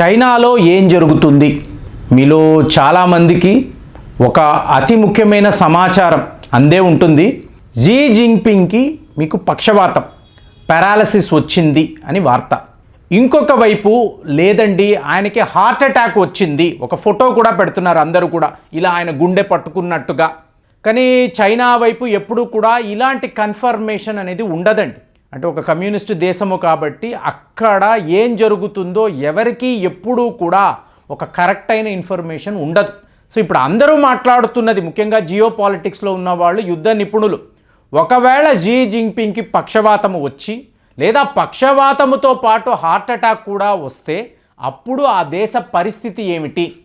చైనాలో ఏం జరుగుతుంది? మీలో చాలామందికి ఒక అతి ముఖ్యమైన సమాచారం అందే ఉంటుంది. జీ జింగ్పింగ్కి మీకు పక్షవాతం పారాలసిస్ వచ్చింది అని వార్త. ఇంకొక వైపు లేదండి ఆయనకి హార్ట్ అటాక్ వచ్చింది. ఒక ఫోటో కూడా పెడుతున్నారు అందరూ కూడా. ఇలా ఆయన గుండె పట్టుకున్నట్టుగా. కానీ చైనా వైపు ఎప్పుడూ కూడా ఇలాంటి కన్ఫర్మేషన్ అనేది ఉండదండి. అంటే ఒక కమ్యూనిస్ట్ దేశము కాబట్టి అక్కడ ఏం జరుగుతుందో ఎవరికి ఎప్పుడూ కూడా ఒక కరెక్ట్ అయిన ఇన్ఫర్మేషన్ ఉండదు. సో ఇప్పుడు అందరూ మాట్లాడుతున్నది ముఖ్యంగా జియో పాలిటిక్స్లో ఉన్న వాళ్ళు యుద్ధ నిపుణులు. ఒకవేళ జీ జింగ్పింగ్కి పక్షవాతము వచ్చి లేదా పక్షవాతముతో పాటు హార్ట్ అటాక్ కూడా వస్తే అప్పుడు ఆ దేశ పరిస్థితి ఏమిటి?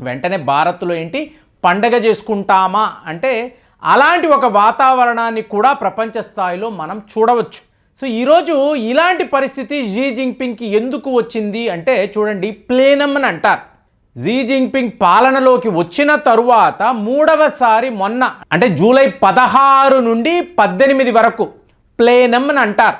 వెంటనే భారత్లో ఏంటి? పండగ చేసుకుంటామా? అంటే అలాంటి ఒక వాతావరణాన్ని కూడా ప్రపంచ స్థాయిలో మనం చూడవచ్చు. సో ఈరోజు ఇలాంటి పరిస్థితి జీ జింగ్పింగ్కి ఎందుకు వచ్చింది అంటే చూడండి ప్లేనమ్ అని అంటారు. జీ జింగ్పింగ్ పాలనలోకి వచ్చిన తరువాత మూడవసారి మొన్న అంటే జూలై పదహారు నుండి పద్దెనిమిది వరకు ప్లేనమ్ అని అంటారు.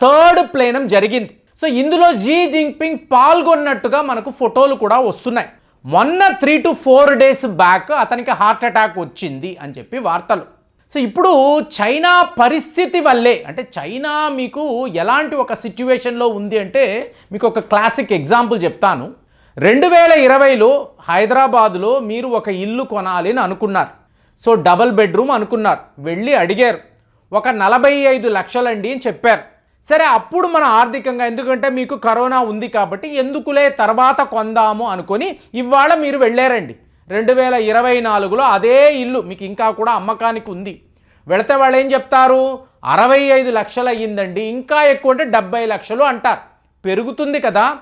థర్డ్ ప్లేనం జరిగింది. సో ఇందులో జీ జింగ్పింగ్ పాల్గొన్నట్టుగా మనకు ఫోటోలు కూడా వస్తున్నాయి. మొన్న three to four days back అతనికి హార్ట్ అటాక్ వచ్చింది అని చెప్పి వార్తలు. సో ఇప్పుడు చైనా పరిస్థితి వల్లే అంటే చైనా మీకు ఎలాంటి ఒక సిచ్యువేషన్లో ఉంది అంటే మీకు ఒక క్లాసిక్ ఎగ్జాంపుల్ చెప్తాను. రెండు వేల ఇరవైలో హైదరాబాదులో మీరు ఒక ఇల్లు కొనాలి అని అనుకున్నారు. సో డబల్ బెడ్రూమ్ అనుకున్నారు. వెళ్ళి అడిగారు. ఒక నలభై ఐదు లక్షలండి అని చెప్పారు. సరే అప్పుడు మన ఆర్థికంగా ఎందుకంటే మీకు కరోనా ఉంది కాబట్టి ఎందుకులే తర్వాత కొందాము అనుకొని ఇవాళ మీరు వెళ్ళారండి. రెండు వేల ఇరవై నాలుగులో అదే ఇల్లు మీకు ఇంకా కూడా అమ్మకానికి ఉంది. వెళితే వాళ్ళు ఏం చెప్తారు? అరవై ఐదు లక్షలు అయ్యిందండి ఇంకా ఎక్కువ అంటే డెబ్బై లక్షలు అంటారు. పెరుగుతుంది కదా.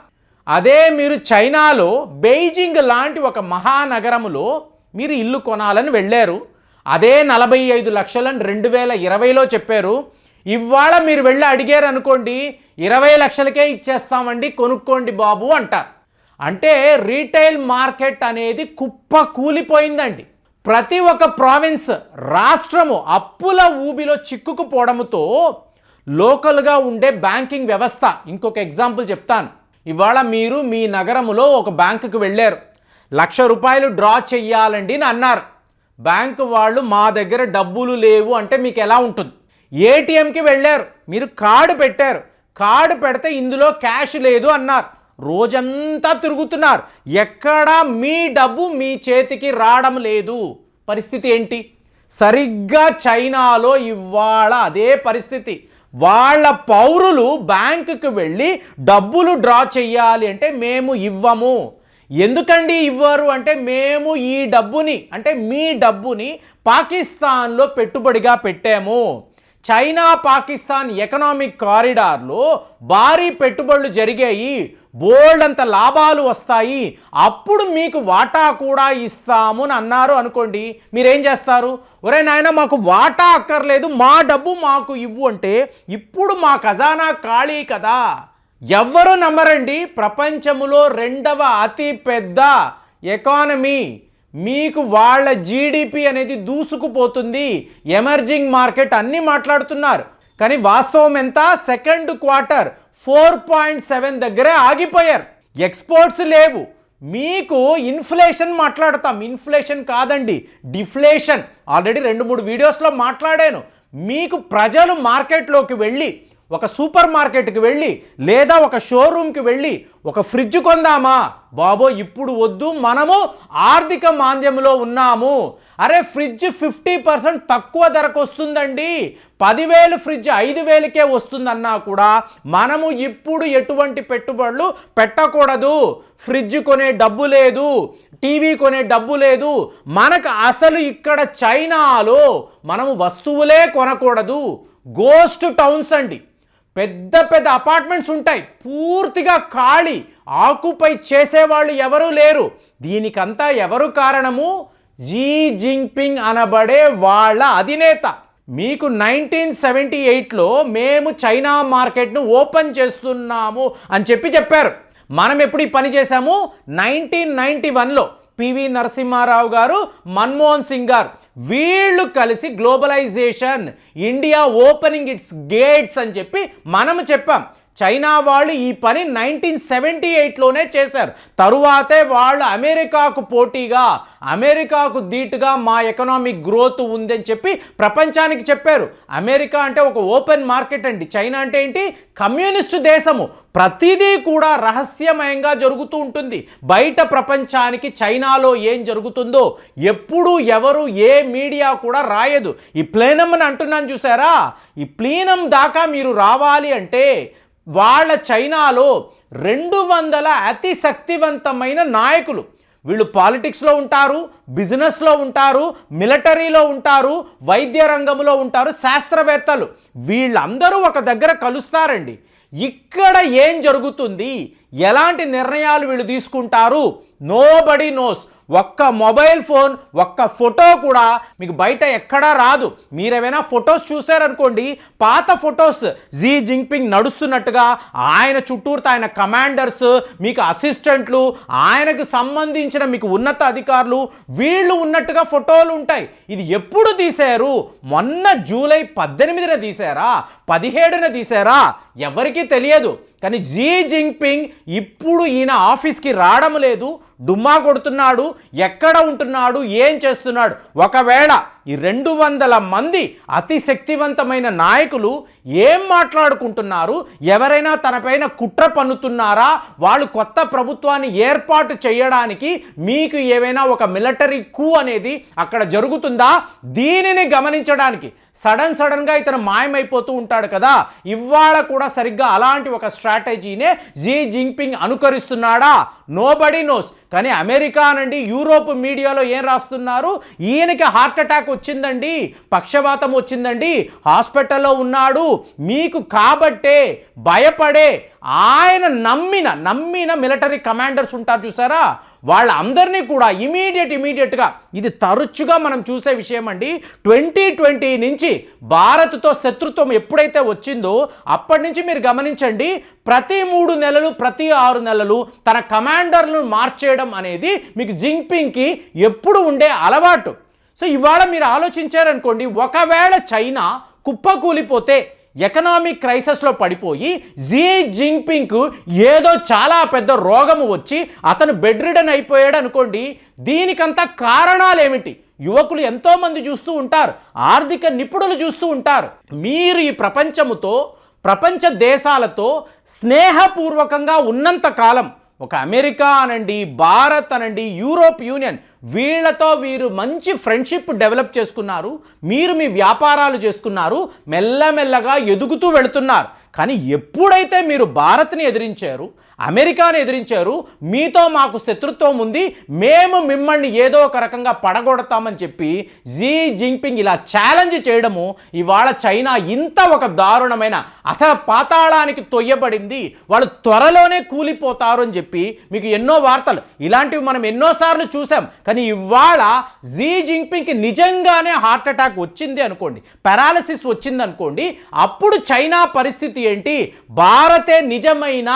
అదే మీరు చైనాలో బెయిజింగ్ లాంటి ఒక మహానగరములో మీరు ఇల్లు కొనాలని వెళ్ళారు. అదే నలభై ఐదు లక్షలని రెండు వేల ఇరవైలో చెప్పారు. ఇవాళ మీరు వెళ్ళి అడిగారు అనుకోండి ఇరవై లక్షలకే ఇచ్చేస్తామండి కొనుక్కోండి బాబు అంటారు. అంటే రీటైల్ మార్కెట్ అనేది కుప్ప కూలిపోయిందండి. ప్రతి ఒక్క ప్రావిన్స్ రాష్ట్రము అప్పుల ఊబిలో చిక్కుకుపోవడంతో లోకల్గా ఉండే బ్యాంకింగ్ వ్యవస్థ ఇంకొక ఎగ్జాంపుల్ చెప్తాను. ఇవాళ మీరు మీ నగరములో ఒక బ్యాంకుకి వెళ్ళారు. లక్ష రూపాయలు డ్రా చెయ్యాలండి అని అన్నారు. బ్యాంకు వాళ్ళు మా దగ్గర డబ్బులు లేవు అంటే మీకు ఎలా ఉంటుంది? ఏటీఎంకి వెళ్ళారు. మీరు కార్డు పెట్టారు. కార్డు పెడితే ఇందులో క్యాష్ లేదు అన్నారు. రోజంతా తిరుగుతున్నారు. ఎక్కడా మీ డబ్బు మీ చేతికి రావడం లేదు. పరిస్థితి ఏంటి? సరిగ్గా చైనాలో ఇవాళ అదే పరిస్థితి. వాళ్ళ పౌరులు బ్యాంకుకి వెళ్ళి డబ్బులు డ్రా చెయ్యాలి అంటే మేము ఇవ్వము. ఎందుకండి ఇవ్వరు? అంటే మేము ఈ డబ్బుని అంటే మీ డబ్బుని పాకిస్తాన్లో పెట్టుబడిగా పెట్టాము. చైనా పాకిస్తాన్ ఎకనామిక్ కారిడార్లో భారీ పెట్టుబడులు జరిగాయి. బోల్డ్ అంత లాభాలు వస్తాయి. అప్పుడు మీకు వాటా కూడా ఇస్తాము అని అన్నారు అనుకోండి. మీరేం చేస్తారు? ఒరే నాయన మాకు వాటా అక్కర్లేదు మా డబ్బు మాకు ఇవ్వు అంటే ఇప్పుడు మా ఖజానా ఖాళీ కదా. ఎవ్వరు నమ్మరండి. ప్రపంచములో రెండవ అతి పెద్ద ఎకానమీ. మీకు వాళ్ళ జీడిపి అనేది దూసుకుపోతుంది. ఎమర్జింగ్ మార్కెట్ అన్నీ మాట్లాడుతున్నారు. కానీ వాస్తవం ఎంత? Second quarter four point seven దగ్గరే ఆగిపోయారు. ఎక్స్పోర్ట్స్ లేవు. మీకు ఇన్ఫ్లేషన్ మాట్లాడతాం. ఇన్ఫ్లేషన్ కాదండి డిఫ్లేషన్ ఆల్రెడీ రెండు మూడు వీడియోస్లో మాట్లాడాను. మీకు ప్రజలు మార్కెట్లోకి వెళ్ళి ఒక సూపర్ మార్కెట్కి వెళ్ళి లేదా ఒక షోరూమ్కి వెళ్ళి ఒక ఫ్రిడ్జ్ కొందామా? బాబో ఇప్పుడు వద్దు. మనము ఆర్థిక మాంద్యంలో ఉన్నాము. అరే ఫ్రిడ్జ్ ఫిఫ్టీ పర్సెంట్ తక్కువ ధరకు వస్తుందండి పదివేలు ఫ్రిడ్జ్ ఐదు వేలకే వస్తుందన్నా కూడా మనము ఇప్పుడు ఎటువంటి పెట్టుబడులు పెట్టకూడదు. ఫ్రిడ్జ్ కొనే డబ్బు లేదు. టీవీ కొనే డబ్బు లేదు. మనకు అసలు ఇక్కడ చైనాలో మనము వస్తువులే కొనకూడదు. గోస్ట్ టౌన్స్ అండి. పెద్ద పెద్ద అపార్ట్మెంట్స్ ఉంటాయి. పూర్తిగా ఖాళీ. ఆకుపై చేసేవాళ్ళు ఎవరూ లేరు. దీనికంతా ఎవరు కారణము? జీ జింగ్పింగ్ అనబడే వాళ్ళ అధినేత. మీకు నైన్టీన్ సెవెంటీ ఎయిట్లో మేము చైనా మార్కెట్ను ఓపెన్ చేస్తున్నాము అని చెప్పి చెప్పారు. మనం ఎప్పుడు ఈ పని చేశాము? నైన్టీన్ నైంటీ వన్లో. పివి నరసింహారావు గారు మన్మోహన్ సింగ్ గారు. వీళ్ళు కలిసి globalisation India opening its gates అని చెప్పి మనము చెప్పాం. చైనా వాళ్ళు ఈ పని నైన్టీన్ సెవెంటీ ఎయిట్లోనే చేశారు. తరువాతే వాళ్ళు అమెరికాకు పోటీగా అమెరికాకు ధీటుగా మా ఎకనామిక్ గ్రోత్ ఉందని చెప్పి ప్రపంచానికి చెప్పారు. అమెరికా అంటే ఒక ఓపెన్ మార్కెట్ అండి. చైనా అంటే ఏంటి? కమ్యూనిస్ట్ దేశము. ప్రతిదీ కూడా రహస్యమయంగా జరుగుతూ ఉంటుంది. బయట ప్రపంచానికి చైనాలో ఏం జరుగుతుందో ఎప్పుడు ఎవరు ఏ మీడియా కూడా రాయదు. ఈ ప్లీనం అని అంటున్నాను చూసారా? ఈ ప్లీనం దాకా మీరు రావాలి అంటే వాళ్ళ చైనాలో రెండు వందల అతి శక్తివంతమైన నాయకులు. వీళ్ళు పాలిటిక్స్లో ఉంటారు బిజినెస్లో ఉంటారు మిలిటరీలో ఉంటారు వైద్య రంగంలో ఉంటారు శాస్త్రవేత్తలు. వీళ్ళందరూ ఒక దగ్గర కలుస్తారండి. ఇక్కడ ఏం జరుగుతుంది? ఎలాంటి నిర్ణయాలు వీళ్ళు తీసుకుంటారు? నో బడీ నోస్ ఒక్క మొబైల్ ఫోన్ ఒక్క ఫోటో కూడా మీకు బయట ఎక్కడా రాదు. మీరేమైనా ఫొటోస్ చూసారనుకోండి పాత ఫొటోస్ జీ జింగ్పింగ్ నడుస్తున్నట్టుగా ఆయన చుట్టూరుతో ఆయన కమాండర్స్ మీకు అసిస్టెంట్లు ఆయనకు సంబంధించిన మీకు ఉన్నత అధికారులు వీళ్ళు ఉన్నట్టుగా ఫోటోలు ఉంటాయి. ఇది ఎప్పుడు తీశారు? మొన్న జూలై పద్దెనిమిదిన తీశారా? పదిహేడున తీశారా? ఎవరికీ తెలియదు. కానీ జీ జింగ్పింగ్ ఇప్పుడు ఈయన ఆఫీస్కి రావడం లేదు డుమ్మా కొడుతున్నాడు ఎక్కడ ఉంటున్నాడు ఏం చేస్తున్నాడు. ఒకవేళ ఈ రెండు వందల మంది అతి శక్తివంతమైన నాయకులు ఏం మాట్లాడుకుంటున్నారు ఎవరైనా తనపైన కుట్ర పన్నుతున్నారా వాళ్ళు కొత్త ప్రభుత్వాన్ని ఏర్పాటు చేయడానికి మీకు ఏవైనా ఒక మిలిటరీ కూ అనేది అక్కడ జరుగుతుందా? దీనిని గమనించడానికి సడన్ సడన్గా ఇతను మాయమైపోతూ ఉంటాడు కదా ఇవాళ కూడా సరిగ్గా అలాంటి ఒక స్ట్రాటజీనే జీ జింగ్పింగ్ అనుకరిస్తున్నాడా? నోబడీ నోస్ కానీ అమెరికా నుండి యూరోప్ మీడియాలో ఏం రాస్తున్నారు? ఈయనకి హార్ట్ అటాక్ వచ్చిందండి పక్షవాతం వచ్చిందండి హాస్పిటల్లో ఉన్నాడు మీకు కాబట్టే భయపడే ఆయన నమ్మిన నమ్మిన మిలిటరీ కమాండర్స్ ఉంటారు చూసారా? వాళ్ళందరినీ కూడా ఇమీడియట్ ఇమీడియట్గా ఇది తరచుగా మనం చూసే విషయం అండి. ట్వంటీ ట్వంటీ నుంచి భారత్తో శత్రుత్వం ఎప్పుడైతే వచ్చిందో అప్పటి నుంచి మీరు గమనించండి ప్రతి మూడు నెలలు ప్రతి ఆరు నెలలు తన కమాండర్లను మార్చేయడం అనేది మీకు జింగ్పింగ్కి ఎప్పుడు ఉండే అలవాటు. సో ఇవాళ మీరు ఆలోచించారనుకోండి ఒకవేళ చైనా కుప్పకూలిపోతే ఎకనామిక్ క్రైసిస్లో పడిపోయి జీ జింగ్పింగ్కు ఏదో చాలా పెద్ద రోగము వచ్చి అతను బెడ్ రిడన్ అయిపోయాడు అనుకోండి దీనికంత కారణాలు ఏమిటి యువకులు ఎంతోమంది చూస్తూ ఉంటారు ఆర్థిక నిపుణులు చూస్తూ ఉంటారు. మీరు ఈ ప్రపంచముతో ప్రపంచ దేశాలతో స్నేహపూర్వకంగా ఉన్నంత కాలం ఒక అమెరికా అనండి భారత్ అనండి యూరోప్ యూనియన్ వీళ్ళతో వీరు మంచి ఫ్రెండ్షిప్ డెవలప్ చేసుకున్నారు మీరు మీ వ్యాపారాలు చేసుకున్నారు మెల్లమెల్లగా ఎదుగుతూ వెళుతున్నారు. కానీ ఎప్పుడైతే మీరు భారత్ని ఎదిరించారు అమెరికాని ఎదిరించారు మీతో మాకు శత్రుత్వం ఉంది మేము మిమ్మల్ని ఏదో ఒక రకంగా పడగొడతామని చెప్పి జీ జింగ్పింగ్ ఇలా ఛాలెంజ్ చేయడము ఇవాళ చైనా ఇంత ఒక దారుణమైన అథ పాతాళానికి తొయ్యబడింది వాళ్ళు త్వరలోనే కూలిపోతారు అని చెప్పి మీకు ఎన్నో వార్తలు. ఇలాంటివి మనం ఎన్నోసార్లు చూసాం కానీ ఇవాళ జీ జింగ్పింగ్కి నిజంగానే హార్ట్ అటాక్ వచ్చింది అనుకోండి పారాలసిస్ వచ్చింది అనుకోండి అప్పుడు చైనా పరిస్థితి ఏంటి? భారతే నిజమైన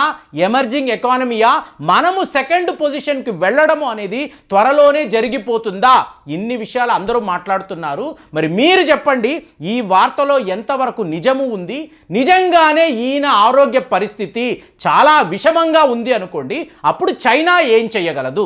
ఎమర్జింగ్ ఎకానమీయా? మనము సెకండ్ పొజిషన్కి వెళ్ళడము అనేది త్వరలోనే జరిగిపోతుందా? ఇన్ని విషయాలు అందరూ మాట్లాడుతున్నారు. మరి మీరు చెప్పండి ఈ వార్తలో ఎంతవరకు నిజము ఉంది? నిజంగానే ఈయన ఆరోగ్య పరిస్థితి చాలా విషమంగా ఉంది అనుకోండి అప్పుడు చైనా ఏం చేయగలదు?